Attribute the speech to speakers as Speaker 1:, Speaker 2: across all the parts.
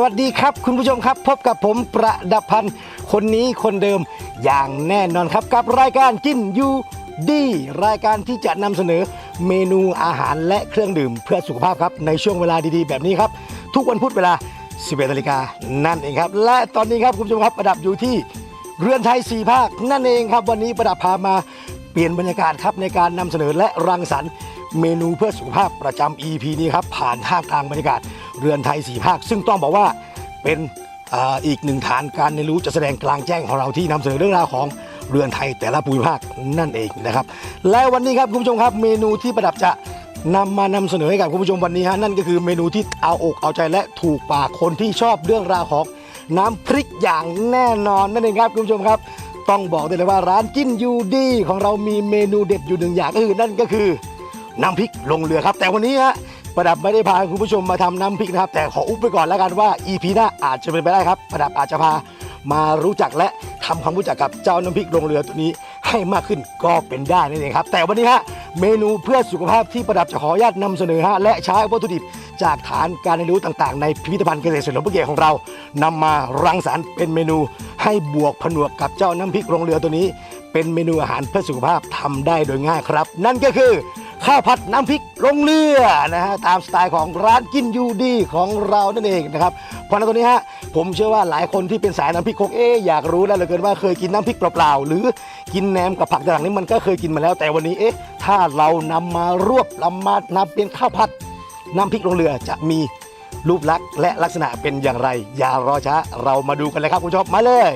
Speaker 1: สวัสดีครับ คุณผู้ชมครับ พบกับผมประดับพันธ์คนนี้คนเดิมอย่างแน่นอนครับกับรายการกินยูดีรายการที่จะนำเสนอเมนูอาหารและเครื่องดื่มเพื่อสุขภาพครับในช่วงเวลาดีๆ แบบนี้ครับ ทุกวันพุธเวลา 11นาฬิกานั่นเองครับ และตอนนี้ครับคุณผู้ชมครับประดับอยู่ที่เรือนไทยสี่ภาคนั่นเองครับ วันนี้ประดับพามาเปลี่ยนบรรยากาศครับในการนำเสนอและรังสรรค์เมนูเพื่อสุขภาพประจำ EP นี้ครับผ่านท่ามกลางบรรยากาศ เรือนไทยสี่ภาค ซึ่งต้องบอกว่าเป็นอ,อีกหนึ่งฐานการเรียนรู้จะแสดงกลางแจ้งของเราที่นำเสนอเรื่องราวของเรือนไทยแต่ละภูมิภาคนั่นเองนะครับ และวันนี้ครับคุณผู้ชมครับ เมนูที่ประดับจะนำมานำเสนอให้กับคุณผู้ชมวันนี้ฮะนั่นก็คือเมนูที่เอาอกเอาใจและถูกปากคนที่ชอบเรื่องราวของน้ำพริกอย่างแน่นอนนั่นเองครับคุณผู้ชมครับ ต้องบอกได้เลยว่าร้านกินยูดีของเรามีเมนูเด็ดอยู่หนึ่งอย่างก็คือนั่นก็คือน้ำพริกลงเรือครับ แต่วันนี้ฮะ ประดับไม่ได้พาคุณผู้ชมมาทำน้ำพริกนะครับ แต่ขออุบไปก่อนแล้วกันว่า EP หน้าอาจจะเป็นไปได้ครับ ประดับอาจจะพามารู้จักและทำความรู้จักกับเจ้าน้ำพริกลงเรือตัวนี้ให้มากขึ้นก็เป็นได้นั่นเองครับ แต่วันนี้ฮะเมนูเพื่อสุขภาพที่ประดับจะขออนุญาตนำเสนอฮะและใช้วัตถุดิบจากฐานการเรียนรู้ต่างๆ ในพิพิธภัณฑ์เกษตรเฉลิมพระเกียของเรานำมารังสรรค์เป็นเมนูให้บวกผนวกกับเจ้าน้ำพริกลงเรือตัวนี้ เป็นเมนูอาหารเพื่อสุขภาพทำได้โดยง่ายครับ นั่นก็คือ ข้าวผัดน้ำพริกลงเรือนะฮะตามสไตล์ของร้านกินยูดีของเรานั่นเองนะครับเพราะฉะนั้นตัวนี้ฮะผมเชื่อว่าหลายคนที่เป็นสายน้ำพริกคกเอ๊อยากรู้แล้วเหลือเกินว่าเคยกินน้ำพริกเปล่าๆหรือกินแหนมกับผักต่างๆนี้มันก็เคยกินมาแล้วแต่วันนี้เอ๊ะถ้าเรานำมารวบนำมานำเป็นข้าวผัดน้ำพริกลงเรือจะมีรูปลักษณ์และลักษณะเป็นอย่างไร อย่ารอช้าเรามาดูกันเลยครับคุณผู้ชมมาเลย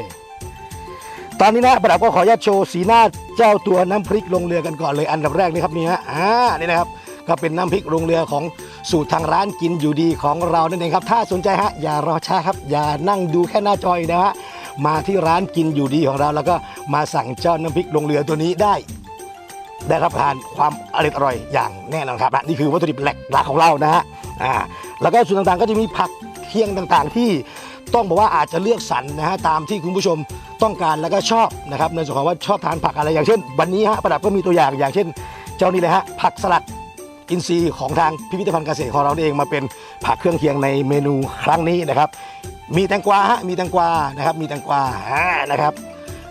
Speaker 1: ตอนนี้นะประดับก็ขออนุญาตโชว์สีหน้าเจ้าตัวน้ำพริกลงเรือกันก่อนเลยอันดับแรกนี่ครับนี่ฮะอ่านี่นะครับก็เป็นน้ำพริกลงเรือของสูตรทางร้านกินอยู่ดีของเรานั่นเองครับ ถ้าสนใจฮะอย่ารอช้าครับ อย่านั่งดูแค่หน้าจอยนะฮะมาที่ร้านกินอยู่ดีของเรา แล้วก็มาสั่งเจ้าน้ำพริกลงเรือตัวนี้ได้ ได้รับทานความอร่อยอร่อยอย่างแน่นอนครับนี่คือวัตถุดิบหลกหลักของเรานะฮะอ่าแล้วก็ส่วนต่างๆก็จะมีผักเคียงต่างๆที่ ต้องบอกว่าอาจจะเลือกสรรนะฮะตามที่คุณผู้ชมต้องการแล้วก็ชอบนะครับในส่วนของว่าชอบทานผักอะไรอย่างเช่น วันนี้ฮะประดับก็มีตัวอย่างอย่างเช่น เจ้านี่เลยฮะผักสลัดอินทรีย์ของทางพิพิธภัณฑ์เกษตรของเราเองมาเป็นผักเครื่องเคียงในเมนูครั้งนี้นะครับ มีแตงกวาฮะมีแตงกวานะครับ มีแตงกวาอ่านะครับ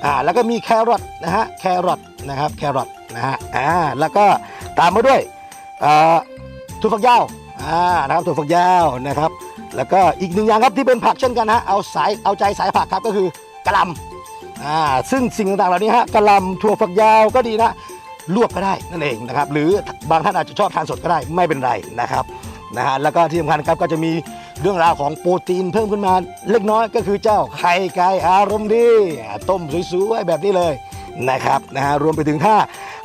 Speaker 1: อ่าแล้วก็มีแครอทนะฮะแครอทนะครับแครอทนะฮะอ่าแล้วก็ตามมาด้วยอ่าถั่วฝักยาวอ่านะครับถั่วฝักยาวนะครับ แล้วก็อีกหนึ่งอย่างครับที่เป็นผักเช่นกันฮะเอาสายเอาใจสายผักครับก็คือกะหล่ำอ่าซึ่งสิ่งต่างๆเหล่านี้ฮะกะหล่ำถั่วฝักยาวก็ดีนะลวกก็ได้นั่นเองนะครับหรือบางท่านอาจจะชอบทานสดก็ได้ไม่เป็นไรนะครับนะฮะแล้วก็ที่สำคัญครับก็จะมีเรื่องราวของโปรตีนเพิ่มขึ้นมาเล็กน้อยก็คือเจ้าไข่ไก่อารมณ์ดีต้มสวยๆแบบนี้เลยนะครับนะฮะรวมไปถึงถ้า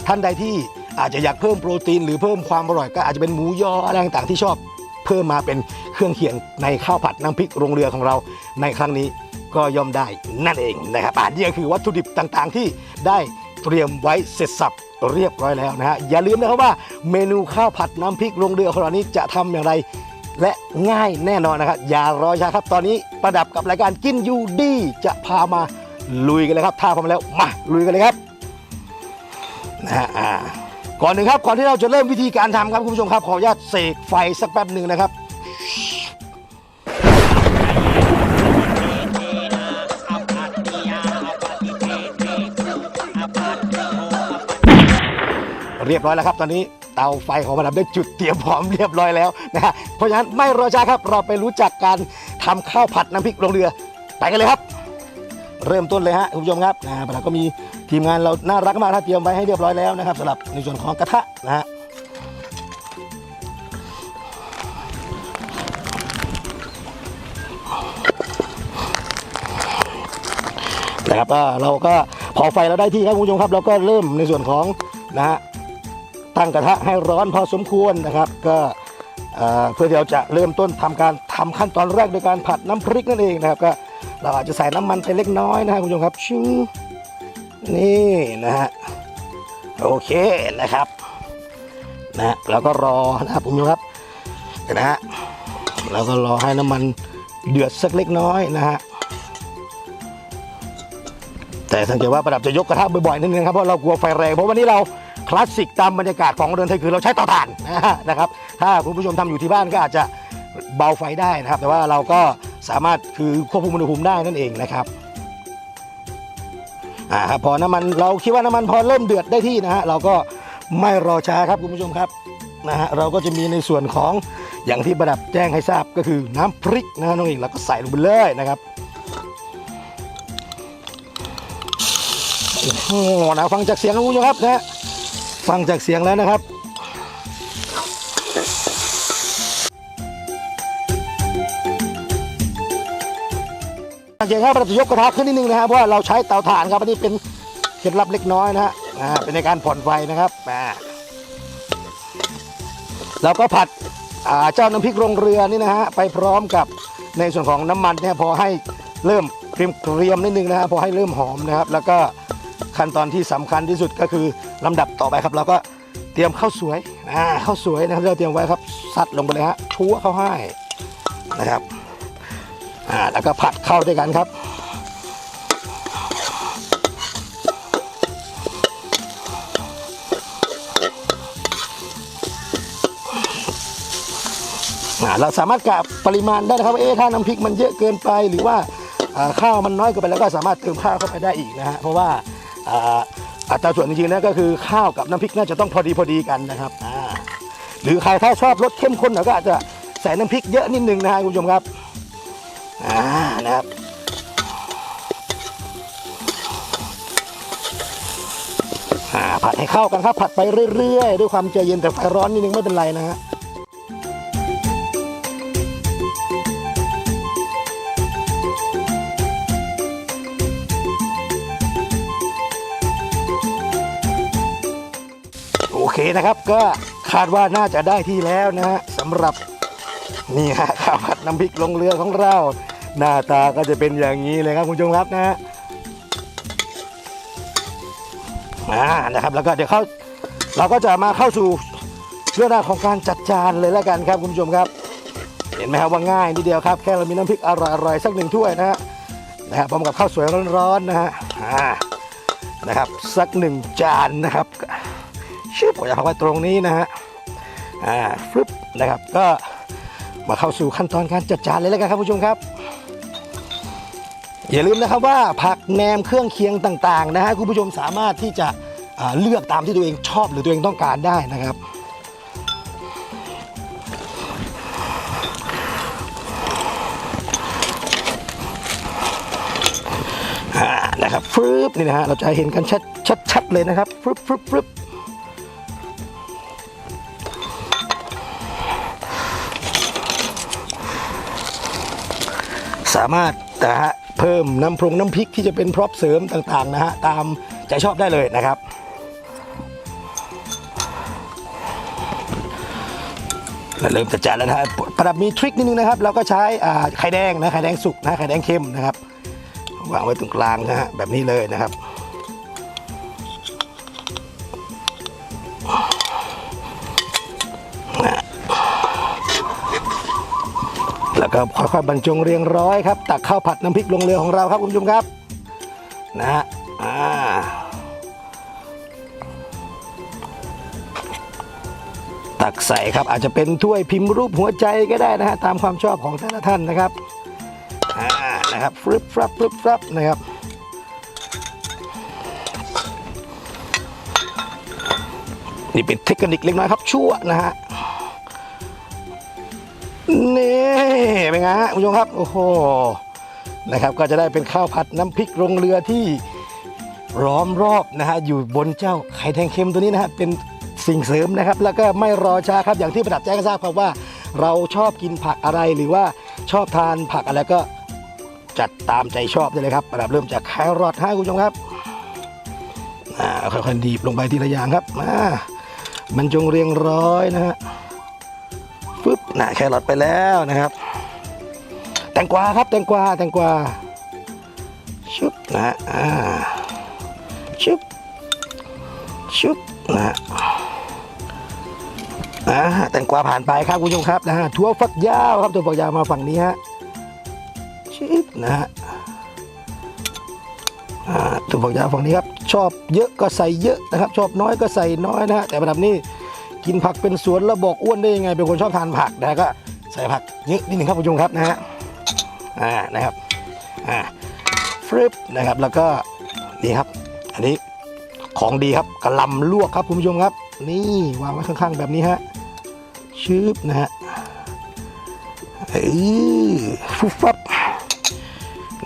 Speaker 1: ท่านใดที่อาจจะอยากเพิ่มโปรตีน หรือเพิ่มความอร่อยก็อาจจะเป็นหมูยออะไรต่างๆที่ชอบ เพิ่มมาเป็นเครื่องเคียงในข้าวผัดน้ำพริกโรงเรือของเราในครั้งนี้ก็ย่อมได้นั่นเองนะครับอ่านี่ก็คือวัตถุดิบต่างๆ ที่ได้เตรียมไว้เสร็จสับเรียบร้อยแล้วนะฮะอย่าลืมนะครับว่าเมนูข้าวผัดน้ำพริกโรงเรือของเรานี้จะทำอย่างไรและง่ายแน่นอนนะครับ อย่ารอช้าครับ ตอนนี้ประดับกับรายการกินยูดีจะพามาลุยกันเลยครับ ถ้าพร้อมแล้วมาลุยกันเลยครับนะฮะอ่า ก่อนหนึ่งครับก่อนที่เราจะเริ่มวิธีการทำครับคุณผู้ชมครับขออนุญาตเสกไฟสักแป๊บหนึ่งนะครับ เรียบร้อยแล้วครับตอนนี้เตาไฟของประดับได้จุดเตรียมพร้อมเรียบร้อยแล้วนะฮะเพราะฉะนั้นไม่รอช้าครับเราไปรู้จักการทำข้าวผัดน้ำพริกลงเรือ ไปกันเลยครับ เริ่มต้นเลยฮะคุณผู้ชมครับนะประดับก็มี ทีมงานเราน่ารักมากถ้าเตรียมไว้ให้เรียบร้อยแล้วนะครับสำหรับในส่วนของกระทะนะฮะนะครับก็เราก็พอไฟเราได้ที่ครับคุณผู้ชมครับ เราก็เริ่มในส่วนของนะฮะตั้งกระทะให้ร้อนพอสมควรนะครับ ก็เอ่อเพื่อที่เราจะเริ่มต้นทำการทำขั้นตอนแรกโดยการผัดน้ำพริกนั่นเองนะครับ ก็เราอาจจะใส่น้ำมันไปเล็กน้อยนะครับคุณผู้ชมครับชิง นี่นะฮะโอเคนะครับนะแล้วก็รอนะครับคุณผู้ชมครับนะฮะแล้วก็รอให้น้ำมันเดือดสักเล็กน้อยนะฮะแต่สังเกตว่าประดับจะยกกระทะบ่อยๆนิดนึงครับเพราะเรากลัวไฟแรงเพราะวันนี้เราคลาสสิกตามบรรยากาศของเรือนไทยคือเราใช้เตาถ่านนะครับ ถ้าคุณผู้ชมทำอยู่ที่บ้านก็อาจจะเบาไฟได้นะครับ แต่ว่าเราก็สามารถคือควบคุมอุณหภูมิได้นั่นเองนะครับ อ่าครับพอน้ำมันเราคิดว่าน้ำมันพอเริ่มเดือดได้ที่นะฮะเราก็ไม่รอช้าครับคุณผู้ชมครับนะฮะเราก็จะมีในส่วนของอย่างที่ประดับแจ้งให้ทราบก็คือน้ำพริกนะฮะน้องอิงเราก็ใส่ลงไปเลยนะครับโอ้โหนะฟังจากเสียงคุณผู้ชมครับนะฮะฟังจากเสียงแล้วนะครับ สังเกตครับเราจะยกกระทะขึ้นนิดนึงนะครับเพราะว่าเราใช้เตาถ่านครับอันนี้เป็นเคล็ดลับเล็กน้อยนะฮะอ่าเป็นในการผ่อนไฟนะครับอ่าเราก็ผัดอ่าเจ้าน้ำพริกโรงเรือนี่นะฮะไปพร้อมกับในส่วนของน้ำมันเนี่ยพอให้เริ่มเกรียมๆนิดนึงนะฮะพอให้เริ่มหอมนะครับ แล้วก็ขั้นตอนที่สำคัญที่สุดก็คือลำดับต่อไปครับ เราก็เตรียมข้าวสวยอ่าข้าวสวยนะครับเราเตรียมไว้ครับซัดลงไปเลยฮะชั่วข้าวให้นะครับ อ่าแล้วก็ผัดเข้าด้วยกันครับอ่าเราสามารถกะปริมาณได้นะครับเอ๊ะถ้าน้ำพริกมันเยอะเกินไปหรือว่าข้าวมันน้อยเกินไปแล้วก็สามารถเติมข้าวเข้าไปได้อีกนะฮะเพราะว่าอ่าอัตราส่วนจริงๆนะก็คือข้าวกับน้ำพริกน่าจะต้องพอดีพอดีกันนะครับอ่าหรือใครถ้าชอบรสเข้มข้นหน่อยก็อาจจะใส่น้ำพริกเยอะนิดนึงนะฮะคุณผู้ชมครับ อ่านะครับผัดให้เข้ากันครับ ผัดไปเรื่อยๆ ด้วยความใจเย็นแต่ไฟร้อนนิดนึงไม่เป็นไรนะฮะโอเคนะครับก็คาดว่าน่าจะได้ที่แล้วนะฮะสำหรับนี่ฮะข้าวผัดน้ำพริกลงเรือของเรา หน้าตาก็จะเป็นอย่างนี้เลยครับคุณผู้ชมครับนะฮะอ่านะครับแล้วก็เดี๋ยวเข้าเราก็จะมาเข้าสู่เรื่องราวของการจัดจานเลยแล้วกันครับคุณผู้ชมครับ เห็นไหมครับว่าง่ายนิดเดียวครับ แค่เรามีน้ำพริกอร่อยๆสักหนึ่งถ้วยนะฮะนะฮะพร้อมกับข้าวสวยร้อนๆนะฮะอ่านะครับสักหนึ่งจานนะครับชื่อผมจะเอาไว้ตรงนี้นะฮะอ่าฟึบนะครับก็มาเข้าสู่ขั้นตอนการจัดจานเลยแล้วกันครับผู้ชมครับ อย่าลืมนะครับว่าผักแหนมเครื่องเคียงต่างๆนะฮะคุณผู้ชมสามารถที่จะเลือกตามที่ตัวเองชอบหรือตัวเองต้องการได้นะครับนะครับฟึบนี่นะฮะเราจะเห็นกันชัดชัดๆเลยนะครับฟึบฟึบฟึบสามารถนะฮะ เพิ่มน้ำพรงน้ำพริกที่จะเป็นพร็อพเสริมต่างๆนะฮะตามใจชอบได้เลยนะครับและเริ่มจัดจานแล้วนะฮะประดับมีทริคนิดนึงนะครับ เราก็ใช้ไข่แดงนะไข่แดงสุกนะไข่แดงเค็มนะครับวางไว้ตรงกลางนะฮะแบบนี้เลยนะครับ แล้วก็ค่อยๆบรรจงเรียงร้อยครับตักข้าวผัดน้ำพริกลงเรือของเราครับคุณผู้ชมครับนะฮะอ่าตักใส่ครับอาจจะเป็นถ้วยพิมพ์รูปหัวใจก็ได้นะฮะตามความชอบของแต่ละท่านนะครับอ่านะครับฟรึบฟรับฟรึบฟรับนะครับนี่เป็นเทคนิคเล็กน้อยครับชั่วนะฮะ นี่เป็นไงฮะคุณผู้ชมครับ โอ้โหนะครับ ก็จะได้เป็นข้าวผัดน้ำพริกลงเรือที่ล้อมรอบนะฮะอยู่บนเจ้าไข่แดงเค็มตัวนี้นะฮะเป็นสิ่งเสริมนะครับ แล้วก็ไม่รอช้าครับอย่างที่ประดับแจ้งทราบครับว่า เราชอบกินผักอะไรหรือว่าชอบทานผักอะไรก็จัดตามใจชอบได้เลยครับประดับเริ่มจากแครอทให้คุณผู้ชมครับอ่าค่อยๆดีบลงไปทีละอย่างครับมามันจงเรียงร้อยนะฮะ ปึ๊บนะแครอทไปแล้วนะครับ แตงกวาครับแตงกวาแตงกวาชุบนะอ่าชุบชุบนะฮะอ่าแตงกวาผ่านไปครับคุณผู้ชมครับนะฮะถั่วฝักยาวครับถั่วฝักยาวมาฝั่งนี้ฮะชุบนะฮะอ่าถั่วฝักยาวฝั่งนี้ครับ ชอบเยอะก็ใส่เยอะนะครับ ชอบน้อยก็ใส่น้อยนะฮะแต่ระดับนี้ กินผักเป็นสวนแล้วบอกอ้วนได้ยังไง เป็นคนชอบทานผักนะก็ใส่ผักเยอะนิดหนึ่งครับผู้ชมครับนะฮะอ่านะครับอ่าฟริปนะครับแล้วก็นี่ครับ อันนี้ของดีครับกระลำลวกครับคุณผู้ชมครับ นี่วางไว้ข้างๆแบบนี้ฮะชืบนะฮะเอ้ฟุบฟับ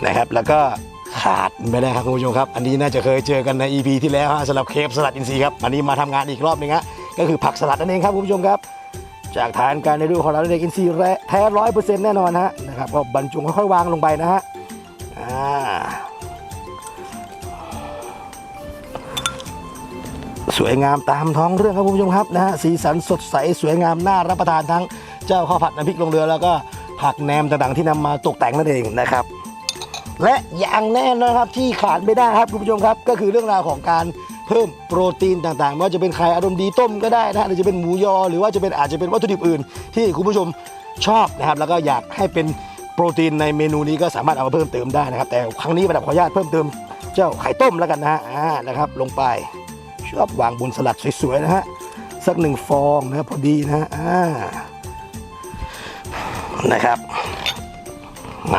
Speaker 1: นะครับแล้วก็ขาดไม่ได้ครับคุณผู้ชมครับ อันนี้น่าจะเคยเจอกันใน EP ที่แล้วฮะสำหรับเคฟสลัดอินทรีย์ครับ อันนี้มาทำงานอีกรอบหนึงฮะ ก็คือผักสลัดนั่นเองครับคุณผู้ชมครับ จากทานการในรูปของเราเด็กอินทรีย์แท้ร้อยเปอร์เซ็นต์แน่นอนฮะนะครับก็บรรจุค่อยๆวางลงไปนะฮะอ่าสวยงามตามท้องเรื่องครับคุณผู้ชมครับนะฮะสีสันสดใสสวยงามน่ารับประทานทั้งเจ้าข้าวผัดน้ำพริกลงเรือแล้วก็ผักแหนมต่างๆที่นำมาตกแต่งนั่นเองนะครับ และอย่างแน่นอนครับที่ขาดไม่ได้ครับคุณผู้ชมครับ ก็คือเรื่องราวของการ เพิ่มโปรตีนต่างๆไม่ว่าจะเป็นไข่อารมณ์ดีต้มก็ได้นะหรือจะเป็นหมูยอ หรือว่าจะเป็นอาจจะเป็นวัตถุดิบอื่น ที่คุณผู้ชมชอบนะครับ แล้วก็อยากให้เป็นโปรตีนในเมนูนี้ก็สามารถเอามาเพิ่มเติมได้นะครับ แต่ครั้งนี้ประดับขออนุญาตเพิ่มเติมเจ้าไข่ต้มแล้วกันนะฮะอ่านะครับ ลงไปชอบวางบนสลัดสวยๆนะฮะสักหนึ่งฟองนะพอดีนะฮะอ่านะครับ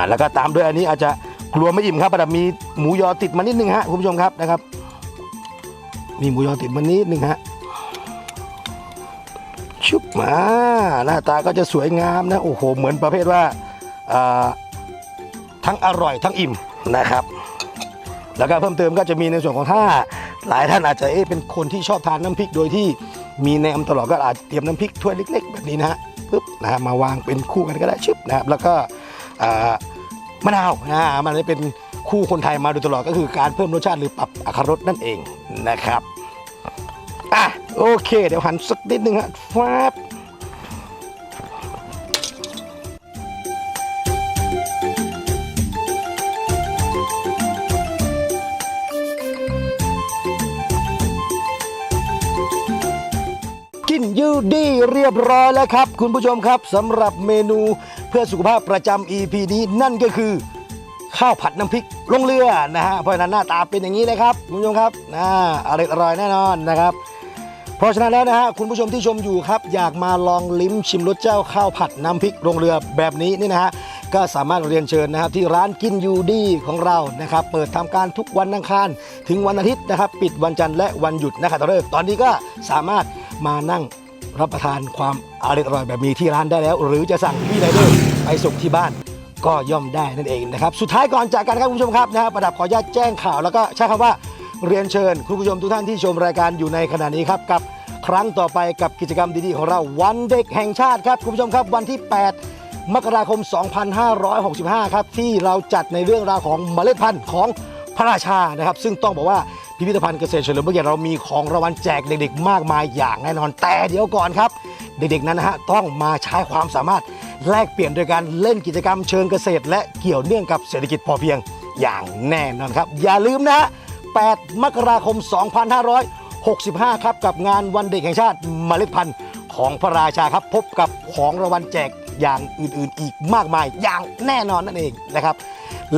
Speaker 1: แล้วก็ตามด้วยอันนี้อาจจะกลัวไม่อิ่มครับประดับมีหมูยอติดมานิดนึงฮะคุณผู้ชมครับนะครับ มีหมูยอติดมานิดนึงฮะชุบมาหน้าตาก็จะสวยงามนะ โอ้โห เหมือนประเภทว่าทั้งอร่อยทั้งอิ่มนะครับ แล้วก็เพิ่มเติมก็จะมีในส่วนของถ้าหลายท่านอาจจะเอ๊ะเป็นคนที่ชอบทานน้ำพริกโดยที่มีแนมตลอดก็อาจจะเตรียมน้ำพริกถ้วยเล็ก ๆ แบบนี้นะฮะปึ๊บนะฮะมาวางเป็นคู่กันก็ได้ชึบนะครับ แล้วก็มะนาวนะมันได้เป็นคู่คนไทยมาโดยตลอดก็คือการเพิ่มรสชาติหรือปรับอรรถรสนั่นเองนะครับ อะโอเค เดี๋ยวหันสักนิดนึงฮะฟ้าบกินยูดีเรียบร้อยแล้วครับ คุณผู้ชมครับสำหรับเมนูเพื่อสุขภาพประจำ EP นี้นั่นก็คือ ข้าวผัดน้ำพริกลงเรือนะฮะเพราะฉะนั้นหน้าตาเป็นอย่างนี้เลยครับ คุณผู้ชมครับน่าอร่อยอร่อยแน่นอนนะครับ เพราะฉะนั้นแล้วนะฮะคุณผู้ชมที่ชมอยู่ครับ อยากมาลองลิ้มชิมรสเจ้าข้าวผัดน้ำพริกลงเรือแบบนี้นี่นะฮะก็สามารถเรียนเชิญนะครับ ที่ร้านกินยูดีของเรานะครับเปิดทำการทุกวันอังคาร ถึงวันอาทิตย์นะครับ ปิดวันจันทร์และวันหยุดนะครับตอนตอนนี้ก็สามารถมานั่งรับประทานความอร่อยอร่อยแบบนี้ที่ร้านได้แล้ว หรือจะสั่งพี่ไรเดอร์ไปส่งที่บ้านก็ย่อมได้นั่นเองนะครับ สุดท้ายก่อนจากกันครับคุณผู้ชมครับนะฮะประดับขออนุญาตแจ้งข่าวแล้วก็ใช้คำว่า เรียนเชิญ คุณผู้ชมทุกท่านที่ชมรายการอยู่ในขณะนี้ครับกับครั้งต่อไปกับกิจกรรมดีๆของเราวันเด็กแห่งชาติครับคุณผู้ชมครับวันที่ 8 มกราคม 2565 ครับที่เราจัดในเรื่องราวของเมล็ดพันธุ์ของพระราชานะครับ ซึ่งต้องบอกว่าพิพิธภัณฑ์เกษตรเฉลิมพระเกียรติเรามีของรางวัลแจกเด็กๆ มากมายอย่างแน่นอนแต่เดี๋ยวก่อนครับ เด็กๆนั้นนะฮะต้องมาใช้ความสามารถแลกเปลี่ยนโดยการเล่นกิจกรรมเชิงเกษตร และเกี่ยวเนื่องกับเศรษฐกิจพอเพียงอย่างแน่นอนครับ อย่าลืมนะฮะ 8 มกราคม 2565 ครับ กับงานวันเด็กแห่งชาติเมล็ดพันธุ์ของพระราชาครับ พบกับของรางวัลแจกอย่างอื่นๆ อีกมากมายอย่างแน่นอนนั่นเองนะครับ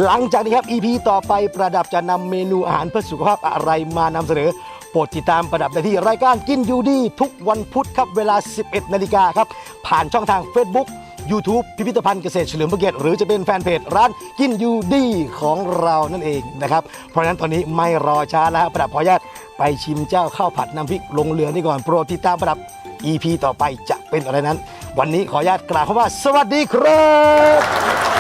Speaker 1: หลังจากนี้ครับ EP ต่อไปประดับจะนำเมนูอาหารเพื่อสุขภาพอะไรมานำเสนอโปรดติดตามประดับได้ที่รายการกินยูดี ทุกวันพุธครับเวลา 11 นาฬิกาครับ ผ่านช่องทาง Facebook YouTube พิพิธภัณฑ์เกษตรเฉลิมพระเกียรติหรือจะเป็นแฟนเพจร้านกินยูดีของเรานั่นเองนะครับ เพราะฉะนั้นตอนนี้ไม่รอช้าแล้วประดับขออนุญาตไปชิมเจ้าข้าวผัดน้ำพริกลงเรือนี่ก่อนโปรดติดตามประดับ EP ต่อไปจะเป็นอะไรนั้น วันนี้ขออนุญาตกล่าวคำว่า สวัสดีครับ